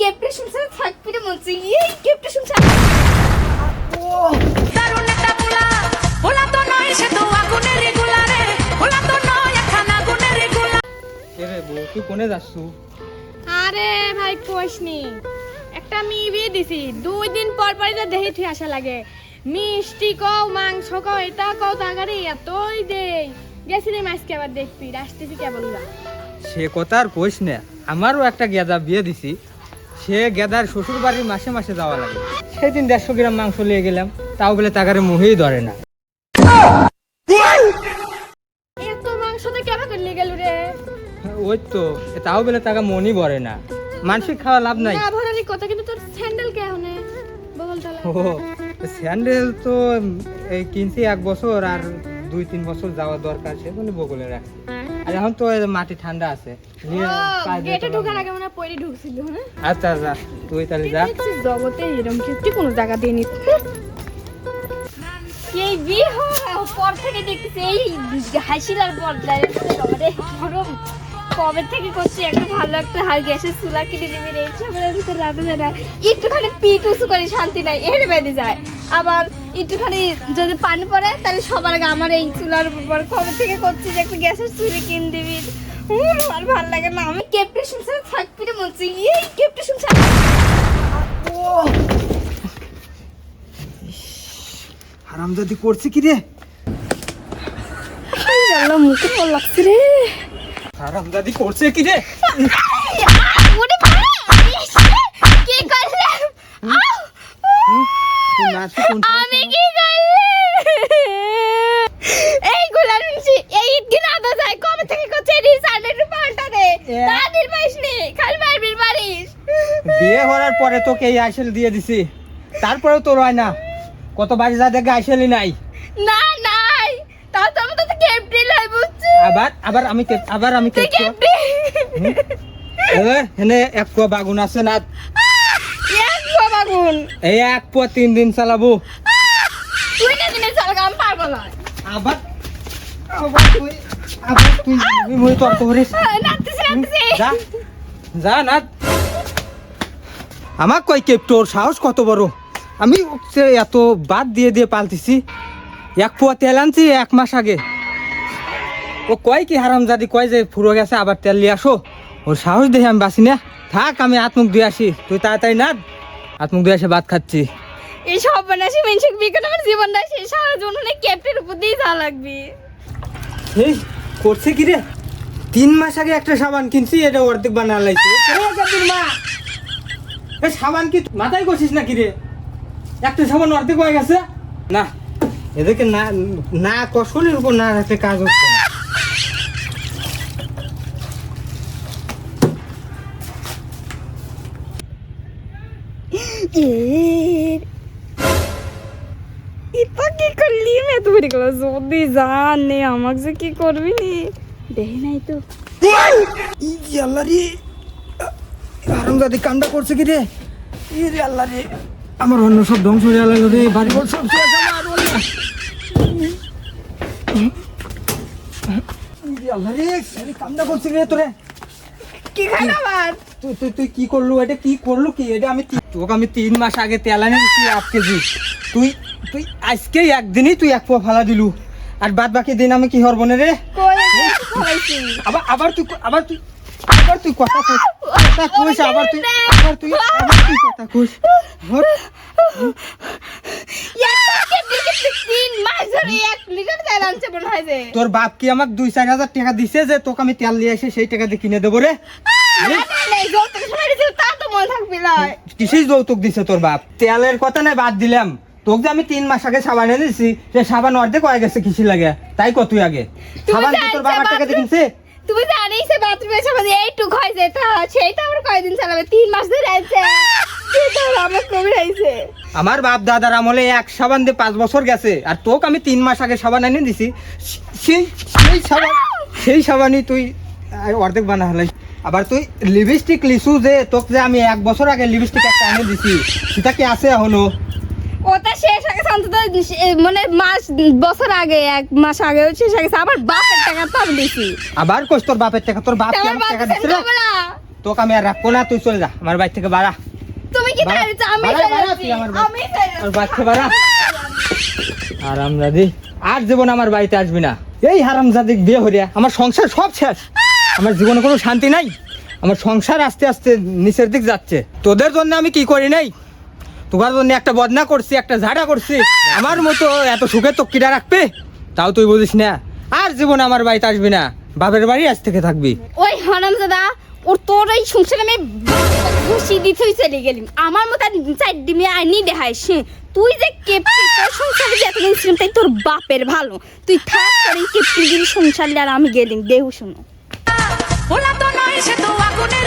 কেপটা শুনছে থাকবি এই কেপটা শুনছে তুই কোনে যাচ্ছু? আরে ভাই কোশনি একটা বিয়ে দিছি। দুই দিন পর পরই তো দেহি থুই আসা লাগে। মিষ্টি কও মাংস কও এটা কও তাগারে এতই দেই। গেছিলি মাছকে আবার দেখবি আসতেছি কেবল না। সে কথা আর কইস না। আমারও একটা গেদা বিয়ে দিছি। সে গেদার শ্বশুর বাড়ির মাসে মাসে যাওয়া লাগে। সেদিন দেড়শো গ্রাম মাংস নিয়ে গেলাম তাও বলে তাকারে মুহেই ধরে না। এত মাংস তো কেমন করলি গেল রে? ওই তো তাও বলে টাকা মনই ভরে না। মানসিক খাওয়া লাভ নাই। না ভরালি কথা কিন্তু তোর স্যান্ডেল কে হনে বল ও স্যান্ডেল তো এই কিনছি এক বছর আর দুই তিন বছর যাওয়া দরকার সেজন্য বগলে রাখছি। আর এখন তো মাটি ঠান্ডা আছে। গেটে ঢোকার আগে মনে ঢুকছিল হ্যাঁ আচ্ছা আচ্ছা তুই তাহলে যা। জগতে এরকম কিছু কোনো জায়গা দিয়ে নি এই হওয়ার পর থেকে দেখতেছি এই হাসিলার পর আমাদের গরম। কবে থেকে করছি? একটা ভালো একটা হাল গ্যাসের চুলা কিনে দিবি রে। সবার ভিতরে রাতে যায় না। একটুখানি পিট উঁচু করে শান্তি নাই এর বেঁধে যায়। আবার একটুখানি যদি পানি পড়ে তাহলে সবার আগে আমার এই চুলার উপর কবে থেকে করছি যে একটা গ্যাসের চুলি কিনে দিবি? উম, আর ভালো লাগে না। আমি কেপটা শুনছে থাকবি রে মনছি এই কেপটা শুনছে হারামজাদি করছি কি রে? আল্লাহ মুখে লাগছে রে। হারামজাদি করছে কি রে? ওরে কি কোন আমি কি করলাম? এই গোলার এই দিন আদা যায় কবে থেকে করছে রি সাড়ে পাল্টা দে এ। তাদের পাইস নি খালি মারবির মারিস। বিয়ে হওয়ার পরে তোকে এই আইসেল দিয়ে দিছি। তারপরেও তোর হয় না। কত বাড়ি যা দেখে আইসেলই নাই। না নাই তাও তো আমাদের তো কেপটি লাই বুঝছ আবার আবার আমি আবার আমি হেনে এক পোয়া বাগুন আছে না? এক বাবা গুন এই এক পোয়া তিন দিন চালাবো। তুই না দিনে চল গাম পারব আবার আবার তুই আবার তুই মুই তর্ক করিস। যা। যা না আমার কই কেপ তোর সাহস কত বড়? আমি এত বাদ দিয়ে দিয়ে পালতেছি। এক পোয়া তেল আনছি এক মাস আগে। ও কয় কি হারাম জাদি কয় যে ফুরো গেছে আবার তেল নিয়ে আসো? ওর সাহস দেখে আমি বাসি না। থাক আমি হাত মুখ দিয়ে আসি। তুই তাড়াতাড়ি না হাত মুখ দিয়ে এসে ভাত খাচ্ছি। এই সব বানাসি মেনসিক বিকট আমার জীবনটা শেষ সারা জীবন হলে ক্যাপ্টের উপর দিয়ে যা লাগবে। এই করছে কি রে? তিন মাস আগে একটা সাবান কিনছি এটা অর্ধেক বানা লাইছে মা! এ সাবান কি মাথায় করছিস নাকি রে? একটা সাবান অর্ধেক হয়ে গেছে? না এদেরকে না না কসলের উপর না রাখতে কাজ হচ্ছে না। ইতা কি করলি? মে তো বেরিয়ে গেল যদি জানে আমাকে যে কি করবি নি? দেখি নাই তো। ই জি আল্লাহ রে। আরাম কামটা করছে কি রে? ই রে আল্লাহ রে। আমার অন্য সব ধ্বংস হয়ে গেল রে বাড়ি ঘর সব শেষ আমার আল্লাহ ই রে আল্লাহ রে কামটা করছে রে তোরে? কি খান আবার? তুই তুই তুই কি করলু? এটা কি করলু কি? এটা আমি তোকে আমি তিন মাস আগে তেল আনি দিচ্ছি এক কেজি। তুই তুই আজকে একদিনই তুই এক পোয়া ফালা দিলু। আর বাদ বাকি দিন আমি কি হরবো না রে? আবার আবার তুই আবার তুই আবার তুই কথা কইস কথা কইস আবার তুই আবার তুই আবার তুই কথা কইস। হট। হয় তোর বাপ কি আমাকে দুই চার হাজার টাকা দিছে যে তোকে আমি তেল নিয়ে এসে সেই টাকা দিয়ে কিনে দেবো রে? যৌতুক দিছে তোর বাপ? তেলের কথা নাই বাদ দিলাম। তোকে যে আমি তিন মাস আগে সাবান এনে দিছি সে সাবান অর্ধেক হয়ে গেছে কিসি লাগে? তাই কত আগে? সাবান তোর বাবার টাকা কিনছে? তুমি জানিস সে বাথরুমে আমাদের এইটুক হয়েছে তা সেইটা আমার কয়দিন চালাবে? তিন মাস ধরে আছে। আমার বাপ দাদার আমলে এক সাবান দিয়ে পাঁচ বছর গেছে আর তোকে আমি তিন মাস আগে সাবান এনে দিছি। সেই সেই সাবান সেই সাবানই তুই অর্ধেক বানা হলাই। আবার তুই লিপস্টিক লিসু যে তোকে যে আমি এক বছর আগে লিপস্টিক একটা এনে দিছি সেটা কি আছে এখনও? ওটা শেষ হয়ে গেছে অন্তত মানে মাস বছর আগে এক মাস আগে শেষ হয়ে গেছে আবার বাপের টাকা তো আমি দিছি। আবার কোস তোর বাপের টাকা তোর বাপ কি আমার টাকা দিছে দিচ্ছে রে তোকে আমি আর রাখব না তুই চলে যা আমার বাড়ি থেকে বাড়া। তুমি কি চাইছো আমি আমি আর বাড়ি থেকে বাড়া। হারামজাদি আর জীবন আমার বাড়িতে আসবি না। এই হারামজাদি বিয়ে হরিয়া আমার সংসার সব শেষ। আমার জীবনে কোনো শান্তি নাই। আমার সংসার আস্তে আস্তে নিচের দিক যাচ্ছে। তোদের জন্য আমি কি করি নাই? তোমার জন্য একটা বদনা করছি, একটা ঝাড়া করছি। আমার মতো এত সুখে তো কিরা রাখবে? তাও তুই বুঝিস না। আর জীবন আমার বাড়িতে আসবি না। বাপের বাড়ি আজ থেকে থাকবি। ওই হারামজাদা ওর তোর এই সংসারে আমি খুশি দিতেই চলে গেলি। আমার মতো চার ডিমে আইনি দেখাইস। তুই যে কেপটি তোর সংসারে যে তাই তোর বাপের ভালো। তুই থাক, তোর এই কেপটি সংসারে আর আমি গেলিম। দেহু শুনো। ওলা তো নয় সে তো আগুনের